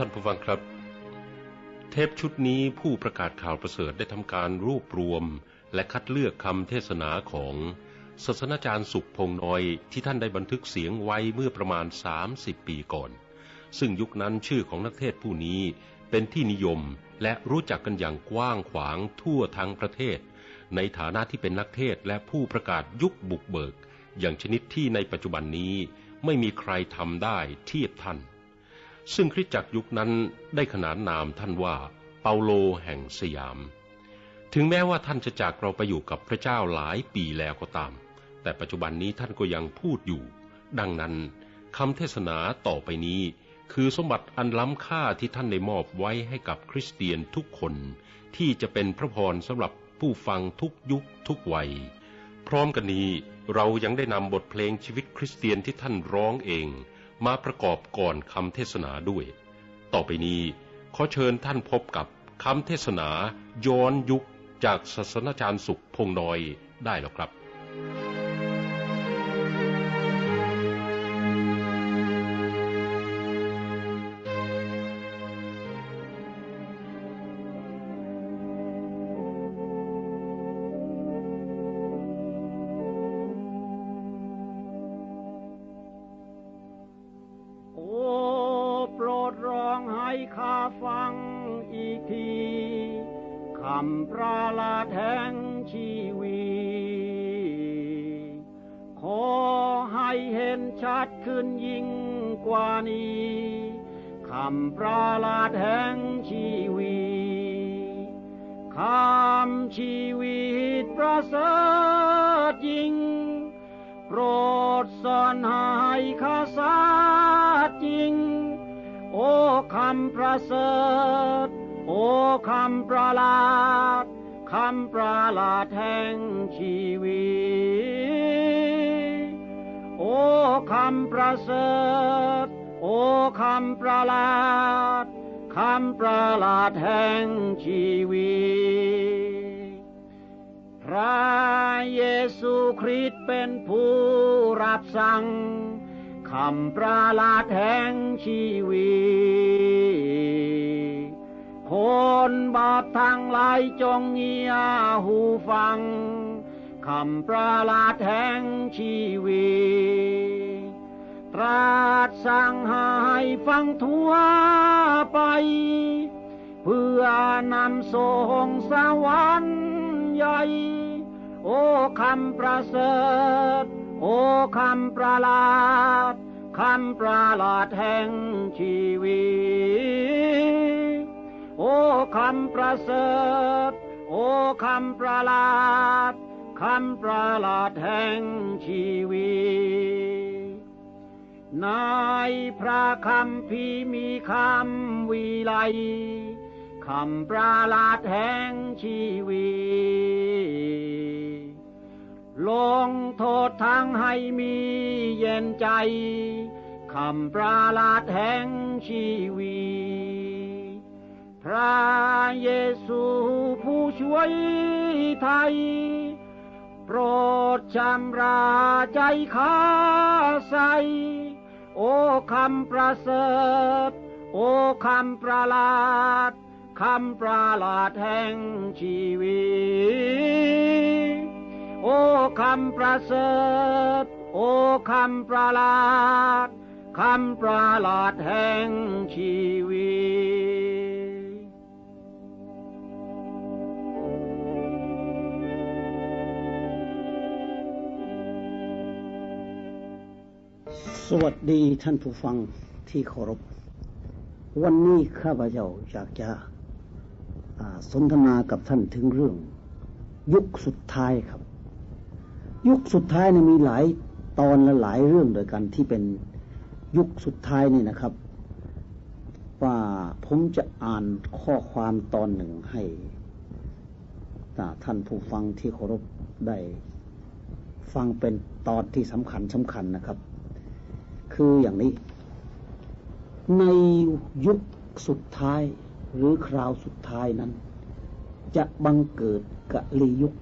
ท่านผู้ฟังครับ เทปชุดนี้ผู้ประกาศข่าวประเสริฐได้ทำการรวบรวม และคัดเลือกคำเทศนาของศาสนาจารย์สุขพงน้อยที่ท่านได้บันทึกเสียงไว้เมื่อประมาณ 30 ปีก่อน ซึ่งยุคนั้นชื่อของนักเทศผู้นี้เป็นที่นิยมและรู้จักกันอย่างกว้างขวางทั่วทั้งประเทศ ในฐานะที่เป็นนักเทศและผู้ประกาศยุคบุกเบิก อย่างชนิดที่ในปัจจุบันนี้ไม่มีใครทำได้เทียบท่าน ซึ่งคริสตจักรยุคนั้นได้ขนานนามท่านว่าเปาโลแห่งสยาม ถึงแม้ว่าท่านจะจากเราไปอยู่กับพระเจ้าหลายปีแล้วก็ตาม แต่ปัจจุบันนี้ท่านก็ยังพูดอยู่ ดังนั้นคำเทศนาต่อไปนี้ คือสมบัติอันล้ำค่าที่ท่านได้มอบไว้ให้กับคริสเตียนทุกคน ที่จะเป็นพระพรสำหรับผู้ฟังทุกยุคทุกวัย พร้อมกันนี้เรายังได้นำบทเพลงชีวิตคริสเตียนที่ท่านร้องเอง มาประกอบก่อนคำเทศนาด้วย ต่อไปนี้ขอเชิญท่านพบกับคำเทศนาย้อนยุคจากศาสนาจารย์สุขพงน้อยได้แล้วครับ ชัดขึ้นยิ่งกว่านี้คำประหลาดแห่งชีวิตคำชีวิตประเสริฐยิ่งโปรดสอนให้ข้าสาจริง โอ้คำประเสริฐ โอ้คำประหลาด คำประหลาดแห่งชีวิต คำประเสริฐ โอ้คำประหลาด คำประหลาดแห่งชีวิต พระเยซูคริสต์เป็นผู้รับสั่งคำประหลาดแห่งชีวิต คนบาปทั้งหลายจงเงียหูฟัง คำประหลาดแห่งชีวิต ตรัสสั่งให้ฟังทั่วไป เพื่อนำส่งสวรรค์ใหญ่ โอ้คำประเสริฐ โอ้คำประหลาด คำประหลาดแห่งชีวิต โอ้คำประเสริฐ โอ้คำประหลาด คำประหลาดแห่งชีวิต ในพระคำพีมีคำวิไลคำประหลาดแห่งชีวิต ลงโทษทางให้มีเย็นใจคำประหลาดแห่งชีวิต พระเยซูผู้ช่วยไทย โปรดชำระใจข้าใส โอ้คำประเสริฐ โอ้คำประหลาด คำประหลาดแห่งชีวิต โอ้คำประเสริฐ โอ้คำประหลาด คำประหลาดแห่งชีวิต สวัสดีท่านผู้ฟังที่เคารพ วันนี้ข้าพเจ้าอยากจะสนทนากับท่านถึงเรื่อง ยุคสุดท้ายครับ ยุคสุดท้ายเนี่ยมีหลายตอนและหลายเรื่องโดยกันที่เป็นยุคสุดท้ายนี่นะครับ ว่าผมจะอ่านข้อความตอนหนึ่งให้ท่านผู้ฟังที่เคารพได้ ฟังเป็นตอนที่สำคัญสำคัญนะครับ คืออย่างนี้ ในยุคสุดท้ายหรือคราวสุดท้ายนั้น จะบังเกิดกะลียุค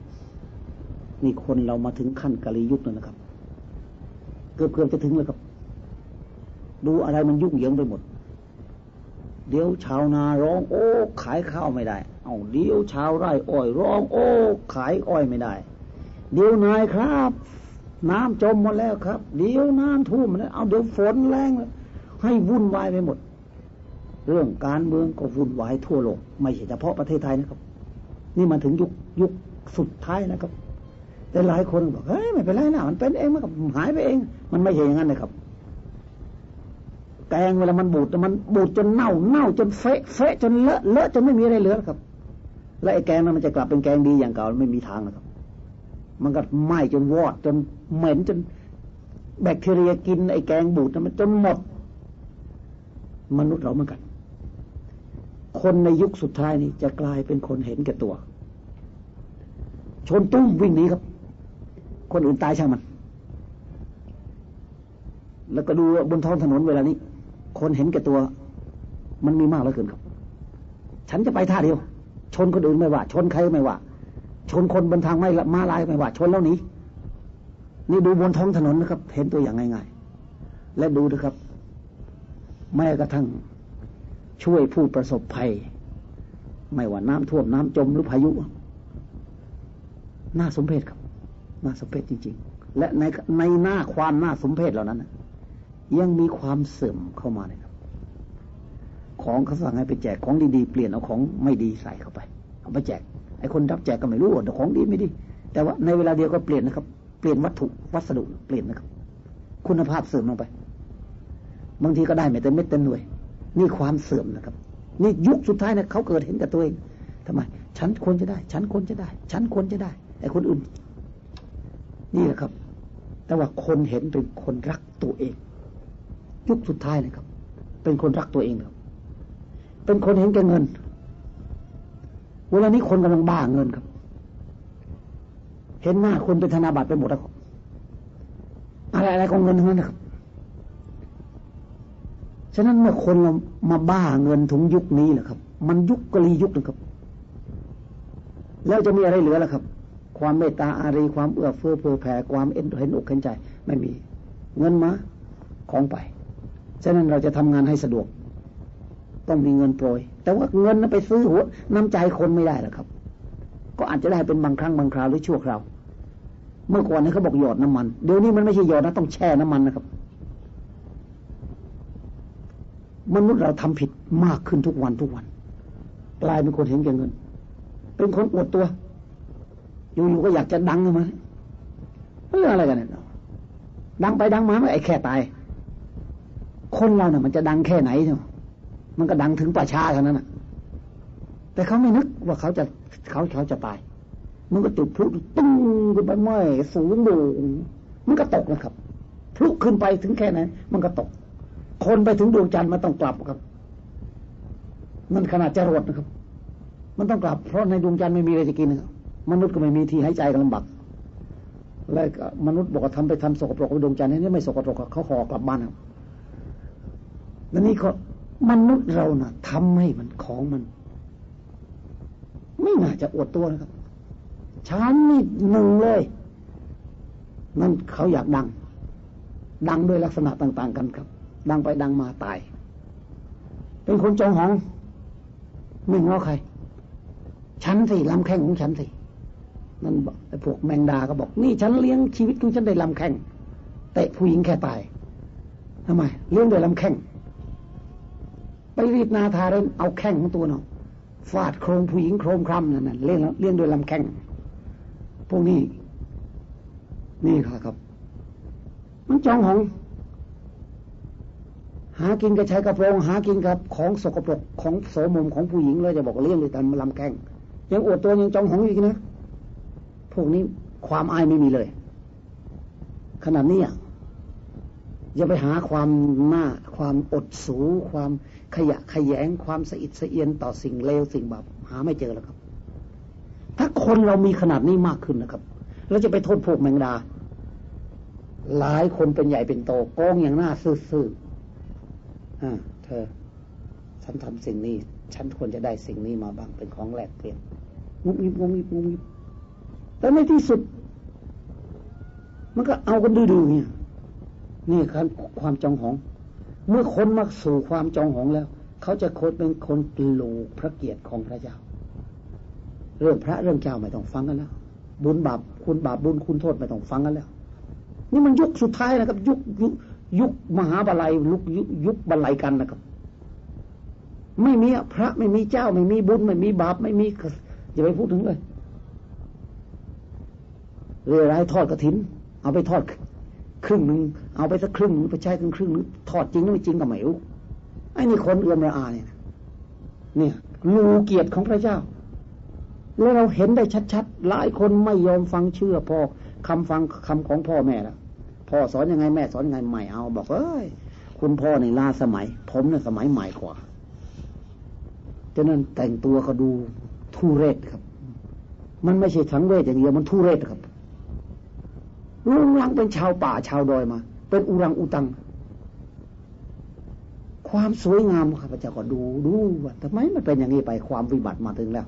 นี่คนเรามาถึงขั้นกะลียุคแล้วนะครับ เกือบเกือบจะถึงแล้วครับ ดูอะไรมันยุ่งเหยิงไปหมด เดี๋ยวชาวนาร้อง โอ้ ขายข้าวไม่ได้ เอาเดี๋ยวชาวไร่อ้อยร้อง โอ้ ขายอ้อยไม่ได้ เดี๋ยวนายครับ น้ำจมหมดแล้วครับ เดี๋ยวน้ำท่วมแล้วเอาเดี๋ยวฝนแรงให้วุ่นวายไปหมด เรื่องการเมืองก็วุ่นวายทั่วโลกไม่ใช่เฉพาะประเทศไทยนะครับ นี่มันถึงยุคยุคสุดท้ายนะครับ แต่หลายคนบอกเฮ้ยไม่เป็นไรนะมันเป็นเองมันก็หายไปเอง มันไม่ใช่อย่างนั้นนะครับแกงเวลามันบูดมันบูดจนเน่าเน่าจนเฟะเฟะจนเลอะเลอะจนไม่มีอะไรเหลือครับ และไอ้แกงนั้นมันจะกลับเป็นแกงดีอย่างเก่าไม่มีทางนะครับ มันก็ไหม้จนวอด จนเหม็นจนแบคทีเรียกินไอ้แกงบูดนะมันจนหมด มนุษย์เราเหมือนกัน คนในยุคสุดท้ายนี้จะกลายเป็นคนเห็นแก่ตัว ชนตุ้มวิ่งหนีครับ คนอื่นตายช่างมัน แล้วก็ดูบนท้องถนนเวลานี้ คนเห็นแก่ตัว มันมีมากเหลือเกินครับ ฉันจะไปท่าเดียว ชนคนอื่นไม่ว่า ชนใครไม่ว่า ชนคนบนทางไม่มาลายไม่ว่า ชนแล้วหนีนี่ดูบนท้องถนนนะครับ เห็นตัวอย่างง่ายๆ และดูนะครับ แม้กระทั่งช่วยผู้ประสบภัย ไม่ว่าน้ำท่วมน้ำจมหรือพายุ น่าสมเพชครับ น่าสมเพชจริง ๆ และในในหน้าความน่าสมเพชเหล่านั้นยังมีความเสื่อมเข้ามาเลยครับ ของเขาสั่งให้ไปแจกของดีๆ เปลี่ยนเอาของไม่ดีใส่เข้าไป เอาไปแจก ไอ้คนรับแจกก็ไม่รู้ว่าของดีไม่ดี แต่ว่าในเวลาเดียวก็เปลี่ยนนะครับ เปลี่ยนวัตถุวัสดุเปลี่ยนนะครับ คุณภาพเสื่อมลงไป บางทีก็ได้ไม่เต็มเม็ดเต็มหน่วย นี่ความเสื่อมนะครับ นี่ยุคสุดท้ายนะเขาเกิดเห็นกับตัวเองทำไม ฉันควรจะได้ ฉันควรจะได้ ฉันควรจะได้ไอ้คนอื่น นี่แหละครับ แต่ว่าคนเห็นเป็นคนรักตัวเอง ยุคสุดท้ายนะครับ เป็นคนรักตัวเองครับ เป็นคนเห็นแก่เงิน เวลานี้คนกำลังบ้าเงินครับ เห็นหน้าคนเป็นธนาบัตรไปหมดแล้วครับอะไรอะไรก็เงินทั้งนั้นนะครับ ฉะนั้นเมื่อคนเรามาบ้าเงินถึงยุคนี้แหละครับ มันยุคกลียุคนะครับ แล้วจะมีอะไรเหลือล่ะครับ ความเมตตาอารี ความเอื้อเฟื้อเผื่อแผ่ความเอ็นเห็นอกเห็นใจ ไม่มี เงินมาของไป ฉะนั้นเราจะทำงานให้สะดวก ต้องมีเงินโปรย แต่ว่าเงินนั้นไปซื้อหัวน้ำใจคนไม่ได้หรอกครับ ก็อาจจะได้เป็นบางครั้งบางคราวหรือชั่วคราว เมื่อก่อนนี้เขาบอกหยอดน้ำมัน เดี๋ยวนี้มันไม่ใช่หยอดนะต้องแช่น้ำมันนะครับ มนุษย์เราทำผิดมากขึ้นทุกวันทุกวัน กลายเป็นคนเห็นแก่เงิน เป็นคนอวดตัว อยู่ๆก็อยากจะดังขึ้นมาเรื่องอะไรกันเนี่ยดังไปดังมาไม่ไอ้แค่ตาย คนเราเนี่ยมันจะดังแค่ไหนเนาะ มันก็ดังถึงป่าชาเท่านั้นนะแต่เขาไม่นึกว่าเขาจะเขาเขาจะตาย มันก็จุดพลุตึ้งขึ้นไปไหม้สูงโด่งมันก็ตกนะครับพลุขึ้นไปถึงแค่นั้นมันก็ตก คนไปถึงดวงจันทร์มันต้องกลับครับ มันขนาดจรวดนะครับ มันต้องกลับ เพราะในดวงจันทร์ไม่มีอะไรจะกินนะครับมนุษย์ก็ไม่มีที่หายใจกันลำบากแล้วมนุษย์บอกว่าทำไปทำสกปรกไปดวงจันทร์นี่ไม่สกปรกเขาขอกลับบ้านครับแล้วนี่ก็ มนุษย์เรานะ่ะทำให้มันของมัน ไม่น่าจะอวดตัวนะครับฉันนี่หนึ่งเลย นั่นเขาอยากดัง ดังด้วยลักษณะต่าง ๆ กันครับ ดังไปดังมาตาย เป็นคนจองหอง ไม่ง้อใคร ฉันสิลำแข้งของฉันสินั่นพวกแมงดาก็บอก นี่ฉันเลี้ยงชีวิตของฉันได้ลำแข้งเตะผู้หญิงแค่ตายทำไมเลี้ยงด้วยลำแข้ง ไปรีดนาทาเรนเอาแข้งของตัวเนาะฟาดโครงผู้หญิงโครมคร่ำนั่นเลี้ยงเลี้ยงด้วยลำแข้งพวกนี้ นี่ครับ มันจองหอง หากินกับชายกระโปรงหากินกับของสกปรกของโสมมของผู้หญิงเลยจะบอกเลี้ยงด้วยกันลำแข้งยังอวดตัวยังจองหองอีกนะพวกนี้ความอายไม่มีเลย ขนาดนี้อย่าไปหาความหน้า ความอดสูความขยะขยง ความสะอิดสะเอียนต่อสิ่งเลวสิ่งบาปหาไม่เจอแล้วครับ ถ้าคนเรามีขนาดนี้มากขึ้นนะครับเราจะไปโทษพวกแมงดา หลายคนเป็นใหญ่เป็นโตโกงอย่างหน้าซื่อๆอ่าเธอ ฉันทำสิ่งนี้ ฉันควรจะได้สิ่งนี้มาบ้างเป็นของแลกเปลี่ยนงุบงิบงุบงิบงุบงิบแต่ในที่สุด มันก็เอากันดื้อๆเนี่ยนี่คือความจองหอง เมื่อคนมาสู่ความจองหองแล้ว เขาจะโคตเป็นคนกลูกพระเกียรติของพระเจ้า เรื่องพระเรื่องเจ้าไม่ต้องฟังกันแล้วบุญบาปคุณบาปบุญคุณโทษไม่ต้องฟังกันแล้ว นี่มันยุคสุดท้ายนะครับ ยุคยุคยุคมหาบาลัยลุกยุคยุคบาลัยกันนะครับ ไม่มีพระไม่มีเจ้า ไม่มีบุญไม่มีบาปไม่มีอย่าไปพูดถึงเลยเรือรายทอดกระถิน เอาไปทอด ครึ่งหนึ่งเอาไปสักครึ่งหนึ่งไปใช้ครึ่งครึ่งนึงทอดจริงหรือไม่จริงก็ไม่รู้ไอ้นี่คนเอื้อมระอาเนี่ยเนี่ยลูเกียรติของพระเจ้า แล้วเราเห็นได้ชัดๆหลายคนไม่ยอมฟังเชื่อพ่อคำฟังคำของพ่อแม่ล้วพ่อสอนยังไงแม่สอนยังไงใหม่เอา บอกเอ้ยคุณพ่อในล่าสมัย ผมเนี่ยสมัยใหม่กว่าฉะนั้นแต่งตัวก็ดูทุเรศครับ มันไม่ใช่สังเวชอย่างเดียวมันทุเรศครับ ลุงลังเป็นชาวป่าชาวดอยมา เป็นอุรังอุตัง ความสวยงามข้าพเจ้าก็ดูดูว่าทำไมมันเป็นอย่างนี้ไปความวิบัติมาถึงแล้ว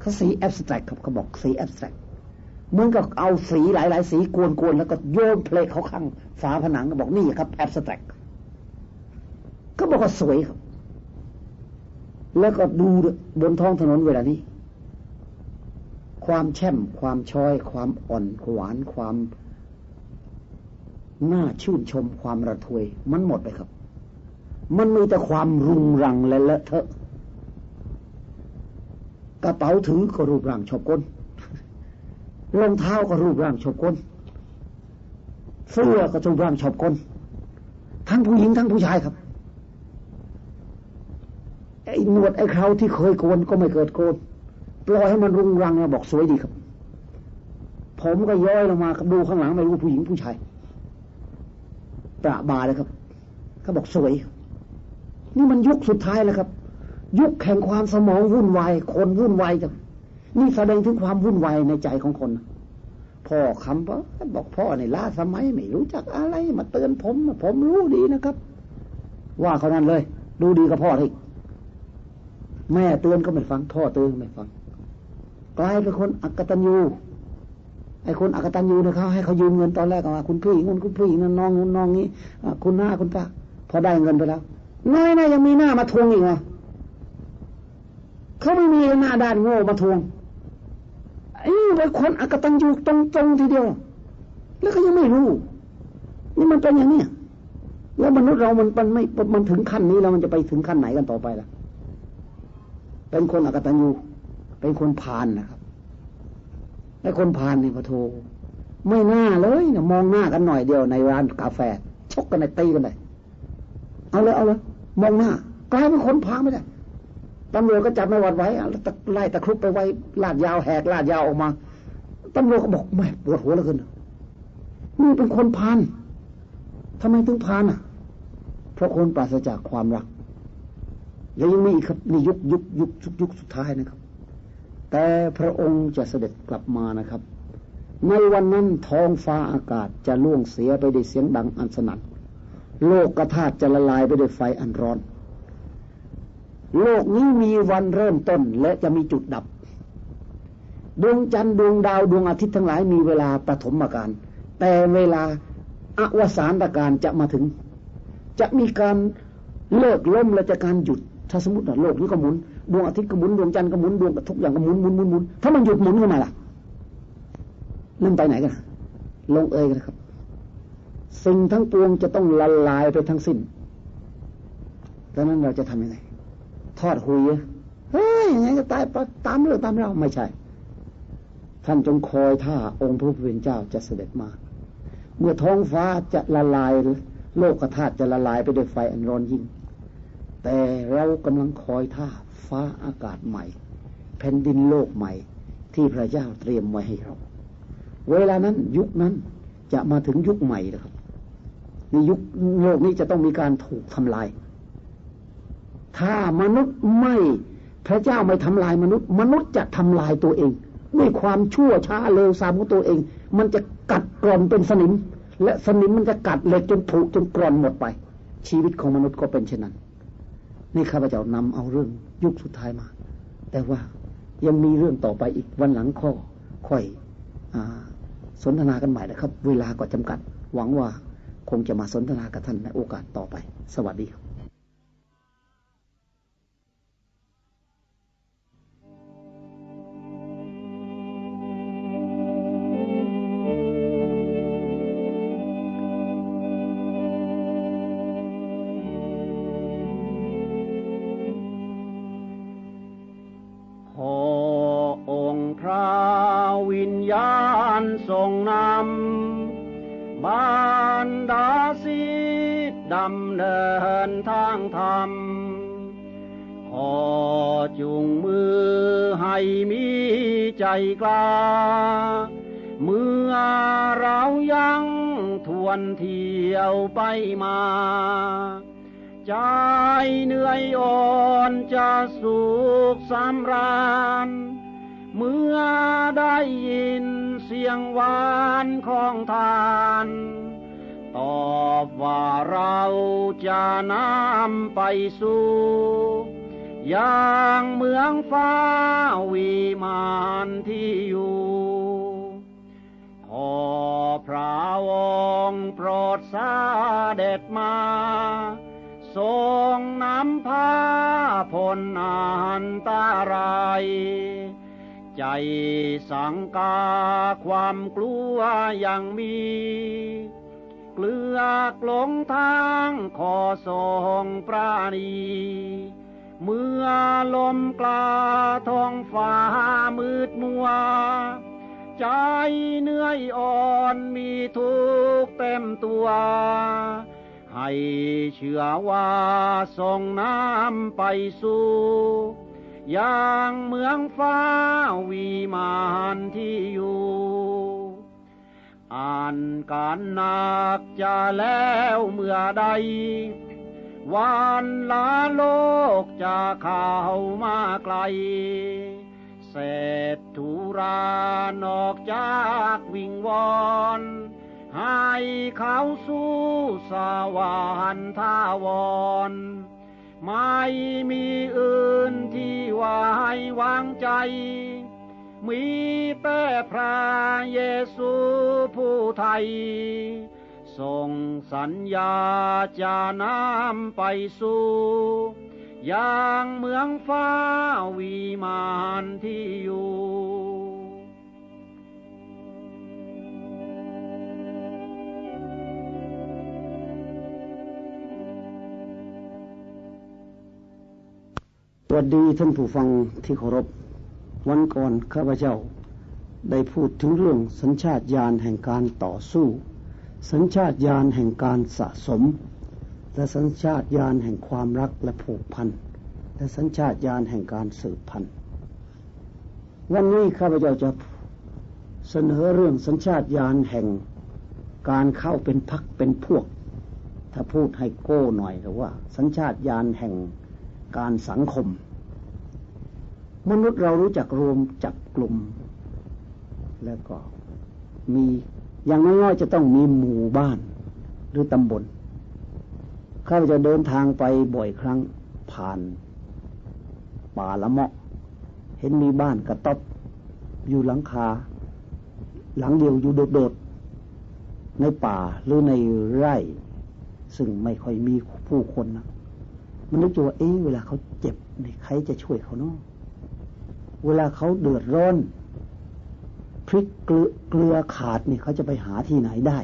เขาสีแอบสแตรกครับเขาบอกสีแอบสแตรกเหมือนกับเอาสีหลาย ๆ สีกวนๆแล้วก็โยนเพลงเขาข้างฝาผนังก็บอกนี่ครับแอบสแตรกก็บอกว่าสวยครับ แล้วก็ดูบนท้องถนนเวลานี้ ความแช่ม ความช้อย ความอ่อนหวานความน่าชื่นชมความระทวย มันหมดไปครับ มันมีแต่ความรุงรังและเลอะเทอะกระเป๋าถือก็รูปร่างชอบก้นรองเท้าก็รูปร่างชอบก้นเสื้อก็รูปร่างชอบก้นทั้งผู้หญิงทั้งผู้ชายครับไอ้หนวดไอ้เขาที่เคยโกนก็ไม่เกิดโกน ปล่อยให้มันรุงรังเราบอกสวยดีครับ ผมก็ย้อยลงมาดูข้างหลังไม่รู้ผู้หญิงผู้ชายประบาเลยครับเขาบอกสวย นี่มันยุคสุดท้ายแล้วครับ ยุคแห่งความสมองวุ่นวายคนวุ่นวายจังนี่แสดงถึงความวุ่นวายในใจของคนพ่อคำว่าบอกพ่อในล้าสมัยไม่รู้จักอะไรมาเตือนผม ผมรู้ดีนะครับ ว่าเขานั้นเลย ดูดีกับพ่อที่แม่เตือนก็ไม่ฟัง พ่อเตือนก็ไม่ฟัง กลายเป็นคนอักตันยูไอ้คนอักตันยูเนี่ยเขาให้เขายืมเงินตอนแรกว่าคุณพี่เงินคุณพี่นั่นน้องนู้นน้องนี้คุณหน้าคุณป้าพอได้เงินไปแล้วน้อยนะยังมีหน้ามาทวงอีกอะเขาไม่มีหน้าด้านโง่มาทวงไอ้เป็นคนอักตันยูตรงๆทีเดียว แล้วก็ยังไม่รู้ นี่มันเป็นอย่างนี้แล้วมนุษย์เรามันมันไม่มันถึงขั้นนี้แล้วมันจะไปถึงขั้นไหนกันต่อไปล่ะ เป็นคนอักตันยู เป็นคนพานนะครับไอ้คนพานนี่พอโทไม่น่าเลยนะมองหน้ากันหน่อยเดียวในร้านกาแฟ ชกกันในตีกันเลยเอาเลยเอาเลยมองหน้ากลายเป็นคนพาไม่ได้ตำรวจก็จับไม่หวัดไว้แล้วไล่ตะครุบไปไว้ลาดยาวแหกลาดยาวออกมาตำรวจก็บอกไม่ปวดหัวเหลือเกินนี่เป็นคนพานทำไมถึงพานอะ เพราะคนปราศจากความรัก แล้วยังมีอีกครับนี่ยุคยุคยุคยุคสุดท้ายนะครับ แต่พระองค์จะเสด็จกลับมานะครับ ในวันนั้นท้องฟ้าอากาศจะล่วงเสียไปด้วยเสียงดังอันสนั่นโลกกระธาจะละลายไปด้วยไฟอันร้อน โลกนี้มีวันเริ่มต้นและจะมีจุดดับ ดวงจันทร์ดวงดาวดวงอาทิตย์ทั้งหลายมีเวลาปฐมกาลแต่เวลาอวสานตการจะมาถึง จะมีการเลิกล้มและจะการหยุด ถ้าสมมติโลกนี้ก็หมุน ดวงอาทิตย์ก็หมุนดวงจันทร์ก็หมุนดวงทุกอย่างก็หมุนหมุนหมุนหมุนถ้ามันหยุดหมุนขึ้นมาล่ะนั่นไปไหนกันลงเอยกันครับ สิ่งทั้งปวงจะต้องละลายไปทั้งสิ้นดังนั้นเราจะทำยังไง ทอดหุยเฮ้ยยังไงก็ตายตามเรื่องตามเราไม่ใช่ ท่านจงคอยท่าองค์พระผู้เป็นเจ้าจะเสด็จมา เมื่อท้องฟ้าจะละลายโลกธาตุจะละลายไปด้วยไฟอันร้อนยิ่ง แต่เรากำลังคอยท่า ฟ้าอากาศใหม่ แผ่นดินโลกใหม่ ที่พระเจ้าเตรียมไว้ให้เรา เวลานั้นยุคนั้นจะมาถึงยุคใหม่แล้วครับในยุคโลกนี้จะต้องมีการถูกทำลาย ถ้ามนุษย์ไม่พระเจ้าไม่ทำลายมนุษย์ มนุษย์จะทำลายตัวเอง ด้วยความชั่วช้าเลวทรามของตัวเอง มันจะกัดกร่อนเป็นสนิม และสนิมมันจะกัดเหล็กจนผุจนกร่อนหมดไป ชีวิตของมนุษย์ก็เป็นเช่นนั้น นี่ข้าพเจ้านำเอาเรื่องยุคสุดท้ายมา แต่ว่ายังมีเรื่องต่อไปอีกวันหลังข้อค่อยอสนทนากันใหม่นะครับ เวลาก็จำกัด หวังว่าคงจะมาสนทนากับท่านในโอกาสต่อไป สวัสดีครับ ใจกล้า เมื่อเรายังทวนเที่ยวไปมา ใจเหนื่อยอ่อนจะสุขสำราญ เมื่อได้ยินเสียงหวานของทานตอบว่าเราจะนำไปสู่ อย่างเมืองฟ้าวิมานที่อยู่ ขอพระองค์โปรดสาเด็จมาทรงนำพาพลอันตราย ใจสังกาความกลัวยังมี เกลือกลงทางขอทรงปราณี เมื่อลมกลาท้องฟ้ามืดมัว ใจเหนื่อยอ่อนมีทุกข์เต็มตัว ให้เชื่อว่าส่งน้ำไปสู่อย่างเมืองฟ้าวิมานที่อยู่ อ่านการหนักจะแล้วเมื่อใด วันลาโลกจะเข้ามาไกล เศรษฐุรานอกจากวิงวอนให้เขาสู้สวรรค์ทาวร ไม่มีอื่นที่ว่าให้วางใจ มีแต่พระเยซูผู้ไทย ทรงสัญญาจะนำไปสู่อย่างเมืองฟ้าวิมานที่อยู่สวัสดีท่านผู้ฟังที่เคารพ วันก่อนข้าพเจ้าได้พูดถึงเรื่องสัญชาตญาณแห่งการต่อสู้ สัญชาตญาณแห่งการสะสม และสัญชาตญาณแห่งความรักและผูกพันและสัญชาตญาณแห่งการสืบพันธุ์วันนี้ข้าพเจ้าจะเสนอเรื่องสัญชาตญาณแห่งการเข้าเป็นพักเป็นพวก ถ้าพูดให้โก้หน่อยก็ว่า สัญชาตญาณแห่งการสังคม มนุษย์เรารู้จักรวมจับกลุ่ม แล้วก็มี อย่างน้อยๆจะต้องมีหมู่บ้านหรือตำบลข้าพเจ้าเดินทางไปบ่อยครั้งผ่านป่าละเมาะ เห็นมีบ้านกระต๊อบอยู่หลังคา หลังเดียวอยู่โดดๆ ในป่าหรือในไร่ ซึ่งไม่ค่อยมีผู้คนนะมันนึกว่าเอ๊ะเวลาเขาเจ็บเนี่ยใครจะช่วยเขาเนาะเวลาเขาเดือดร้อน ริกเกลือขาดเนี่ยเขาจะไปหาที่ไหนได้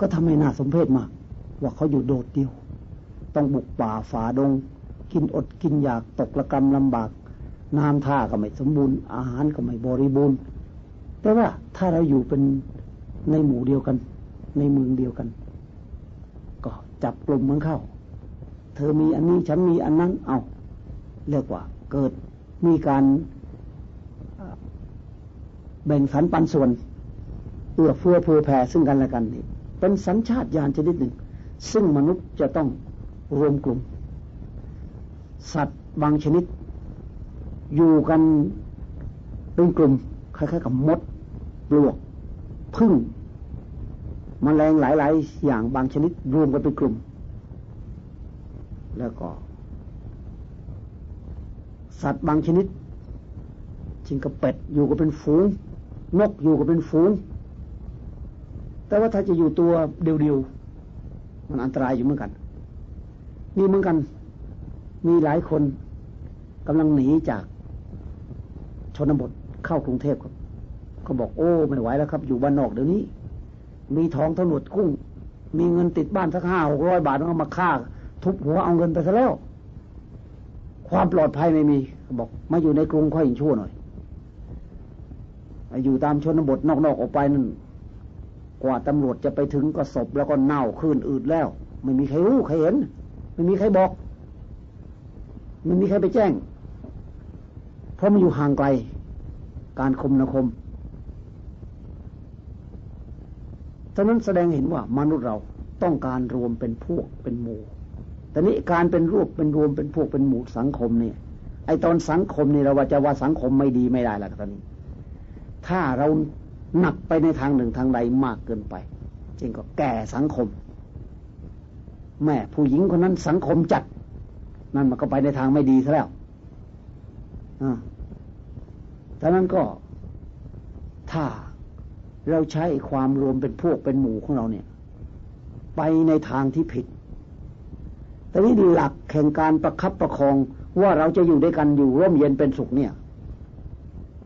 ก็ทำให้น่าสมเพชมาก ว่าเขาอยู่โดดเดียว ต้องบุกป่าฝ่าดง กินอดกินอยากตกระกรรมลำบาก น้ำท่าก็ไม่สมบูรณ์ อาหารก็ไม่บริบูรณ์ แต่ว่าถ้าเราอยู่เป็นในหมู่เดียวกัน ในเมืองเดียวกัน ก็จับกลุ่มมันเข้า เธอมีอันนี้ฉันมีอันนั้นเอาเรียกว่า เกิดมีการ แบ่งสรรปันส่วนเอื้อเฟื้อเผื่อแผ่ซึ่งกันและกันนี่เป็นสัญชาตญาณชนิดหนึ่ง ซึ่งมนุษย์จะต้องรวมกลุ่ม สัตว์บางชนิด อยู่กันเป็นกลุ่มคล้ายๆกับมดปลวกพึ่งมแมลงหลายๆ อย่างบางชนิดรวมกันเป็นกลุ่ม แล้วก็ สัตว์บางชนิดชิงกับเป็ดอยู่ก็เป็นฝูง นกอยู่ก็เป็นฝูง แต่ว่าถ้าจะอยู่ตัวเดียวๆมันอันตรายอยู่เหมือนกัน มีเหมือนกัน มีหลายคนกำลังหนีจากชนบทเข้ากรุงเทพครับเขาบอกโอ้ไม่ไหวแล้วครับ อยู่บ้านนอกเดี๋ยวนี้ มีทองทั้งหมดกุ้ง มีเงินติดบ้านสักห้าหกร้อยบาทต้องเอามาฆ่า ทุบหัวเอาเงินไปซะแล้ว ความปลอดภัยไม่มีบอก มาอยู่ในกรุงค่อยชั่วหน่อย อยู่ตามชนบทนอกๆออกไปนั่นกว่าตำรวจจะไปถึงก็ศพแล้วก็เน่าขึ้นอืดแล้ว ไม่มีใครรู้ใครเห็น ไม่มีใครบอกไม่มีใครไปแจ้ง เพราะมันอยู่ห่างไกล การคมนาคมฉะนั้นแสดงเห็นว่ามนุษย์เราต้องการรวมเป็นพวกเป็นหมู่แต่นี้การเป็นรูปเป็นรวมเป็นพวกเป็นหมู่สังคมเนี่ย ไอตอนสังคมนี่เราว่าจะว่าสังคมไม่ดีไม่ได้ละตอนนี้ ถ้าเราหนักไปในทางหนึ่งทางใดมากเกินไปจริงก็แก่สังคม แม่ผู้หญิงคนนั้นสังคมจัด นั่นมันก็ไปในทางไม่ดีซะแล้วอ่าดังนั้นก็ถ้าเราใช้ความรวมเป็นพวกเป็นหมู่ของเราเนี่ย ไปในทางที่ผิด แต่นี่หลักแข่งการประคับประคองว่าเราจะอยู่ด้วยกันอยู่ร่มเย็นเป็นสุขเนี่ย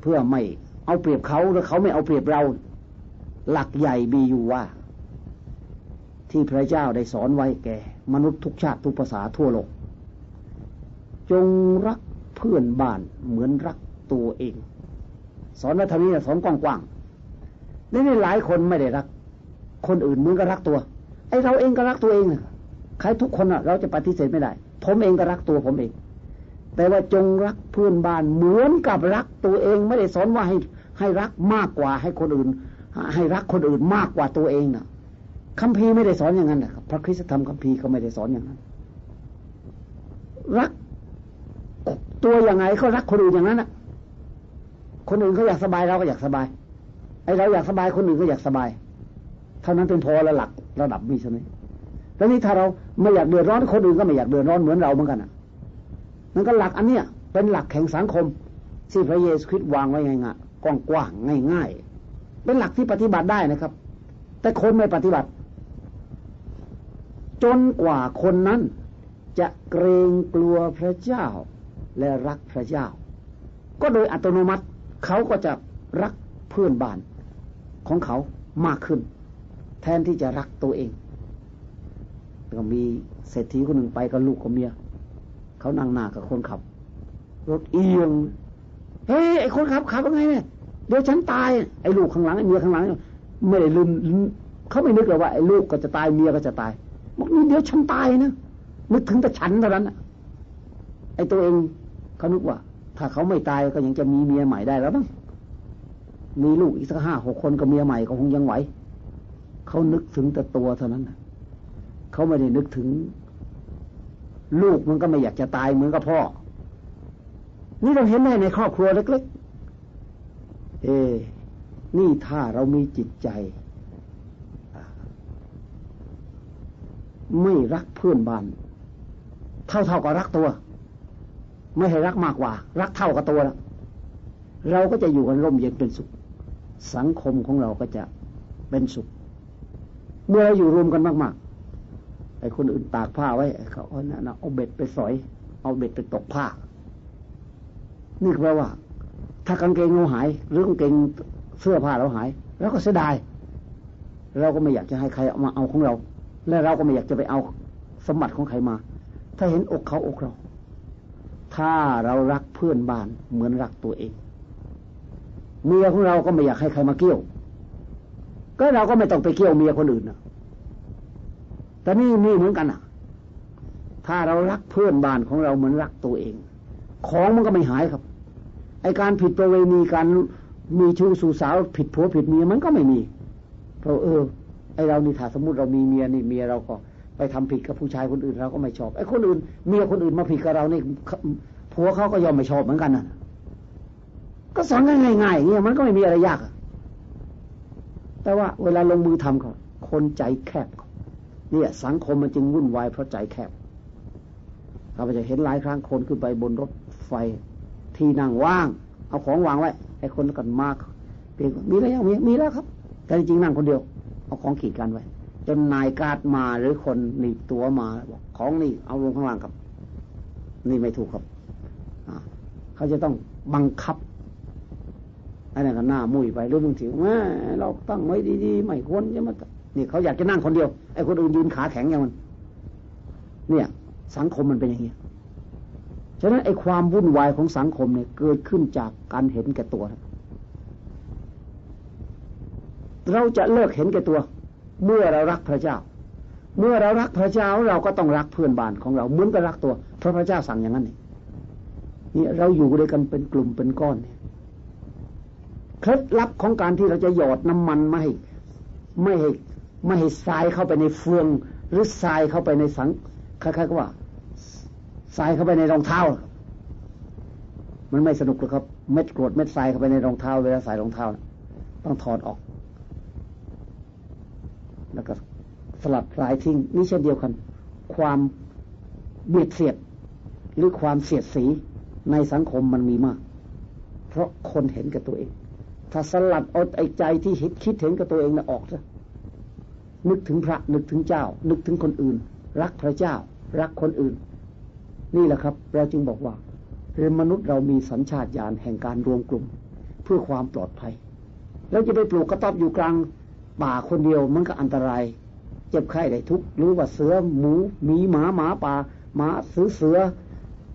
เพื่อไม่ เอาเปรียบเขาหรือเขาไม่เอาเปรียบเรา หลักใหญ่มีอยู่ว่า ที่พระเจ้าได้สอนไว้แก่ มนุษย์ทุกชาติทุกภาษาทั่วโลก จงรักเพื่อนบ้านเหมือนรักตัวเอง สอนไว้ทำนี้สอนกว้างๆนี่นี่หลายคนไม่ได้รัก คนอื่นเหมือนก็รักตัว ไอเราเองก็รักตัวเองใครทุกคนอะเราจะปฏิเสธไม่ได้ ผมเองก็รักตัวผมเองแต่ว่าจงรักเพื่อนบ้านเหมือนกับรักตัวเองไม่ได้สอนว่าให้ ให้รักมากกว่าให้คนอื่น ให้รักคนอื่นมากกว่าตัวเองนะคัมภีร์ไม่ได้สอนอย่างนั้นนะครับพระคริสตธรรมคัมภีร์ก็ไม่ได้สอนอย่างนั้น รักตัวอยังไงเขารักคนอื่นอย่างนั้นนะคนอื่นเขาอยากสบายเราก็อยากสบาย ไอเราอยากสบายคนอื่นก็อยากสบาย เท่านั้นเป็นพอระหลักระดับมีใช่ไหมแล้วนี่ถ้าเราไม่อยากเดือดร้อนคนอื่นก็ไม่อยากเดือดร้อนเหมือนเราเหมือนกันอะมันก็หลักอันเนี้ยเป็นหลักแห่งสังคมที่พระเยซูคริสต์วางไว้ไงะ กว้างๆง่ายๆ เป็นหลักที่ปฏิบัติได้นะครับ แต่คนไม่ปฏิบัติ จนกว่าคนนั้น จะเกรงกลัวพระเจ้า และรักพระเจ้า ก็โดยอัตโนมัติเขาก็จะรักเพื่อนบ้านของเขามากขึ้น แทนที่จะรักตัวเองก็มีเศรษฐีคนหนึ่งไปกับลูกกับเมีย เขานั่งหน้ากับคนขับ รถเอียง เฮ้ยไอ้คนขับขับยังไงเนี่ยเดี๋ยวฉันตาย ไอ้ลูกข้างหลังไอ้เมียข้างหลังไม่ได้ลืมเขาไม่นึกเลยว่าไอ้ลูกก็จะตายเมียก็จะตายบอกนี่เดี๋ยวฉันตายนะนึกถึงแต่ฉันเท่านั้นไอ้ตัวเองเขานึกว่า ถ้าเขาไม่ตายก็ยังจะมีเมียใหม่ได้แล้วบ้างมีลูกอีกสักห้าหกคนกับเมียใหม่ก็คงยังไหวเขานึกถึงแต่ตัวเท่านั้นเขาไม่ได้นึกถึง ลูกมันก็ไม่อยากจะตายเหมือนกับพ่อ นี่เราเห็นได้ในครอบครัวเล็ก ๆ เอ นี่ถ้าเรามีจิตใจ ไม่รักเพื่อนบ้าน เท่าเท่ากับรักตัว ไม่ให้รักมากกว่า รักเท่ากับตัวแล้วเราก็จะอยู่กันร่มเย็นเป็นสุข สังคมของเราก็จะเป็นสุข เมื่อเราอยู่รวมกันมาก ๆไอ้คนอื่นตากผ้าไว้เขาเอาเอาเบ็ดไปสอย เอาเบ็ดไปตกผ้า นี่แปลว่า ถ้ากางเกงเราหาย หรือกางเกงเสื้อผ้าเราหายเราก็เสียดาย เราก็ไม่อยากจะให้ใครมาเอาของเรา และเราก็ไม่อยากจะไปเอาสมบัติของใครมา ถ้าเห็นอกเขาอกเรา ถ้าเรารักเพื่อนบ้านเหมือนรักตัวเองเมียของเราก็ไม่อยากให้ใครมาเกี่ยว ก็เราก็ไม่ต้องไปเกี่ยวเมียคนอื่นนะแต่นี่นี่เหมือนกันอะ ถ้าเรารักเพื่อนบ้านของเราเหมือนรักตัวเอง ของมันก็ไม่หายครับ ไอการผิดประเวณีการมีชู้สู่สาว ผิดผัวผิดเมียมันก็ไม่มี เพราะเออ ไอเรานี่ถ้าสมมติเรามีเมียนี่เมียเราก็ ไปทำผิดกับผู้ชายคนอื่นเราก็ไม่ชอบไอคนอื่นเมียคนอื่นมาผิดกับเรานี่ผัวเขาก็ยอมไม่ชอบเหมือนกันน่ะ ก็สอนง่ายๆอย่างเงี้ยมันก็ไม่มีอะไรยากแต่ว่าเวลาลงมือทำเขาคนใจแคบเนี่ยสังคมมันจึงวุ่นวายเพราะใจแคบเราจะเห็นหลายครั้งคนขึ้นไปบนรถไฟ ที่นั่งว่าง เอาของวางไว้ไอ้คนกันมากเพียงมีแล้วยังมีมีแล้วครับ แต่จริงนั่งคนเดียว เอาของขีดกันไว้ จนนายกาดมาหรือคนหนีตัวมาบอกของนี่เอาลงข้างล่างครับ นี่ไม่ถูกครับเขาจะต้องบังคับอันนั้นก็หน้ามุ้ยไปหรือบางทีว่าเราตั้งไว้ดีๆไม่ควรจะมานี่เขาอยากจะนั่งคนเดียวไอ้คนอื่นยืนขาแข็งอย่างมัน เนี่ย สังคมมันเป็นอย่างนี้ ฉะนั้นไอ้ความวุ่นวายของสังคมเนี่ยเกิดขึ้นจากการเห็นแก่ตัว เราจะเลิกเห็นแก่ตัว เมื่อเรารักพระเจ้า เมื่อเรารักพระเจ้าเราก็ต้องรักเพื่อนบ้านของเราเหมือนกับรักตัวเพราะพระเจ้าสั่งอย่างนั้นนี่นี่เราอยู่ด้วยกันเป็นกลุ่มเป็นก้อนเนี่ยเคล็ดลับของการที่เราจะหยอดน้ำมันไม่ให้ไม่ให้ไม่ให้ทรายเข้าไปในเฟือง หรือทรายเข้าไปในสังคล้ายๆกับว่า ทรายเข้าไปในรองเท้า มันไม่สนุกหรอกครับ เม็ดกรวดเม็ดทรายเข้าไปในรองเท้าเวลาใส่รองเท้า ต้องถอดออก แล้วก็สลัดลายทิ้งนี่เช่นเดียวกัน ความเบียดเสียด หรือความเสียดสีในสังคมมันมีมาก เพราะคนเห็นกับตัวเอง ถ้าสลัดเอาไอ้ใจที่คิดคิดเห็นกับตัวเองนะออกซะนึกถึงพระนึกถึงเจ้า นึกถึงคนอื่น รักพระเจ้า รักคนอื่น นี่แหละครับ เราจึงบอกว่าเรื่องมนุษย์เรามีสัญชาตญาณแห่งการรวมกลุ่ม เพื่อความปลอดภัย แล้วจะไปปลูกกระต๊อบอยู่กลางป่าคนเดียวมันก็อันตราย เจ็บไข้ได้ทุกรู้ว่าเสือหมูหมีหมาหมาป่าหมาซื้อเสือ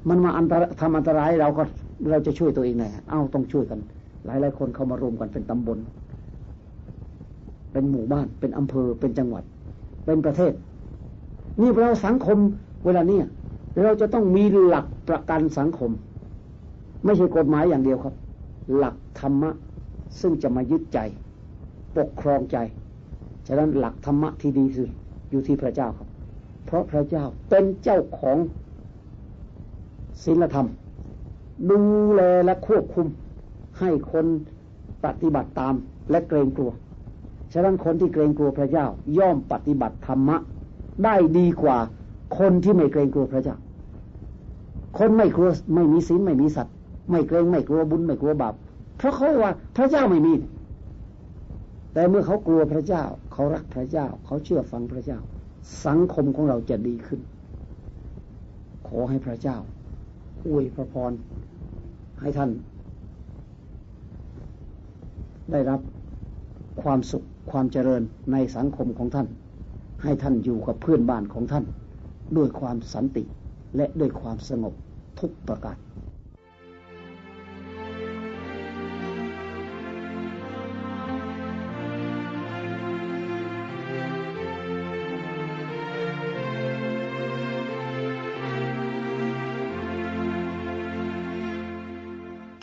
มันมาอันตรทำอันตรายเราก็เราจะช่วยตัวเองไงเอ้าต้องช่วยกัน หลายหลายคนเข้ามารวมกันเป็นตำบล เป็นหมู่บ้านเป็นอำเภอเป็นจังหวัด เป็นประเทศ นี่เราสังคมเวลาเนี้ย เราจะต้องมีหลักประกันสังคม ไม่ใช่กฎหมายอย่างเดียวครับ หลักธรรมะ ซึ่งจะมายึดใจ ปกครองใจ ฉะนั้นหลักธรรมะที่ดีสุดอยู่ที่พระเจ้าครับ เพราะพระเจ้าเป็นเจ้าของศีลธรรม ดูแลและควบคุม ให้คนปฏิบัติตามและเกรงกลัว ฉะนั้นคนที่เกรงกลัวพระเจ้าย่อมปฏิบัติธรรมะ ได้ดีกว่า คนที่ไม่เกรงกลัวพระเจ้า คนไม่กลัวไม่มีศีลไม่มีสัตว์ไม่เกรงไม่กลัวบุญไม่กลัวบาปเพราะเขาว่าพระเจ้าไม่มี แต่เมื่อเขากลัวพระเจ้า เขารักพระเจ้า เขาเชื่อฟังพระเจ้า สังคมของเราจะดีขึ้น ขอให้พระเจ้าอวยพระพรให้ท่าน ได้รับความสุขความเจริญในสังคมของท่าน ให้ท่านอยู่กับเพื่อนบ้านของท่าน ด้วยความสันติและด้วยความสงบทุกประการ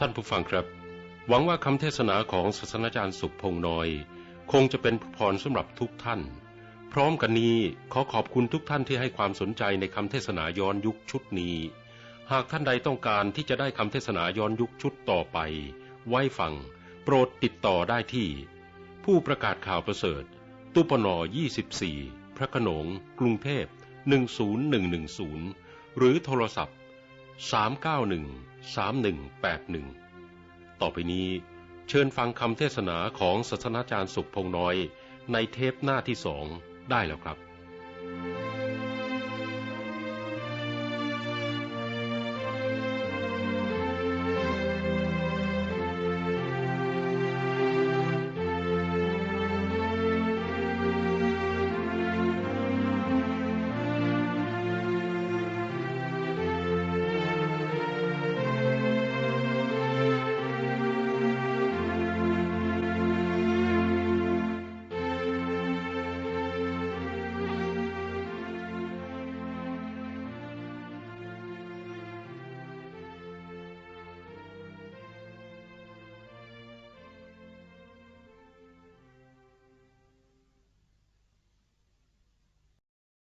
ท่านผู้ฟังครับ หวังว่าคำเทศนาของศาสนาจารย์สุขพงน้อย คงจะเป็นพรสำหรับทุกท่าน พร้อมกันนี้ขอขอบคุณทุกท่านที่ให้ความสนใจในคำเทศนาย้อนยุคชุดนี้ หากท่านใดต้องการที่จะได้คำเทศนาย้อนยุคชุดต่อไป ไว้ฟัง โปรดติดต่อได้ที่ ผู้ประกาศข่าวประเสริฐ ตุปน24 พระโขนง กรุงเทพ 10110 หรือโทรศัพท์ 391 3181 ต่อไปนี้ เชิญฟังคำเทศนาของศาสนาจารย์สุขพงน้อยในเทปหน้าที่สอง ได้แล้วครับ